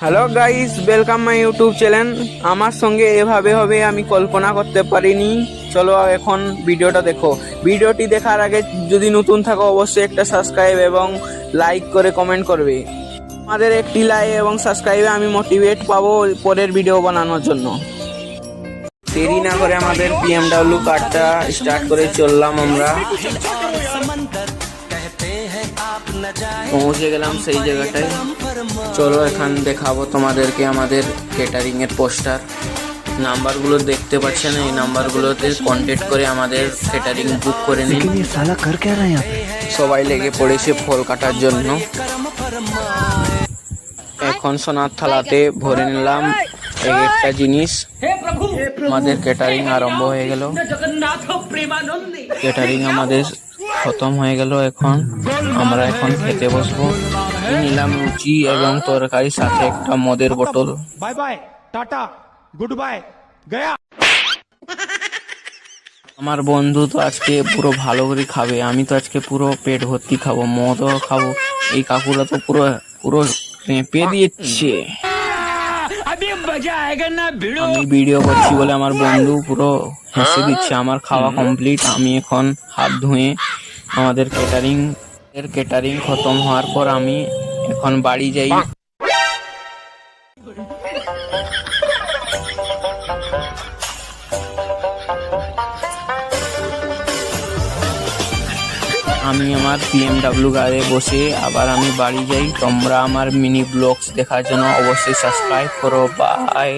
Hello guys welcome my YouTube channel আমার সঙ্গে এভাবে হবে আমি কল্পনা করতে পারিনি। চলো এখন ভিডিওটা দেখো। ভিডিওটি দেখার আগে যদি নতুন থাকো, অবশ্যই একটা সাবস্ক্রাইব এবং লাইক করে কমেন্ট করবে। আমাদের একটি লাইক এবং সাবস্ক্রাইবে আমি মোটিভেট পাবো পরের ভিডিও বানানোর জন্য। দেরি না করে আমাদের পিএমডাব্লিউ কার্ডটা স্টার্ট করে চললাম আমরা। পৌঁছে গেলাম সেই জায়গাটায়। চলো এখান দেখাবো তোমাদেরকে আমাদের ক্যাটারিংয়ের পোস্টার নাম্বারগুলো দেখতে পাচ্ছেন এই নাম্বারগুলোতে কন্ট্যাক্ট করে আমাদের কেটারিং বুক করে নিন। সবাই লেগে পড়েছে ফল কাটার জন্য। এখন সোনার থালাতে ভরে নিলাম এক একটা জিনিস। আমাদের কেটারিং আরম্ভ হয়ে গেল। কেটারিং আমাদের খতম হয়ে গেল এখন। আমরা এখন খেতে বসবো। নিলাম রুচি এবং তরকারির সাথে একটা মদের বোতল। Bye bye tata good bye Gaya. আমার বন্ধু তো আজকে পুরো ভালো করে খাবে। আমি তো আজকে পুরো পেট ভর্তি খাব মদও খাব। এই কাকুরা তো পুরো পুরো পেঁপে দিচ্ছে। আমি ভিডিও করছি বলে আমার বন্ধু পুরো হেসে দিচ্ছে। আমার খাওয়া কমপ্লিট আমি এখন হাত ধুয়ে আমাদের ক্যাটারিং এর ক্যাটারিং খতম হওয়ার পর আমি এখন বাড়ি যাই। আমি আমার পিএমডাব্লিউ গাড়ি বসে আবার আমি বাড়ি যাই। তোমরা আমার মিনি ব্লগস দেখার জন্য অবশ্যই সাবস্ক্রাইব করো। বাই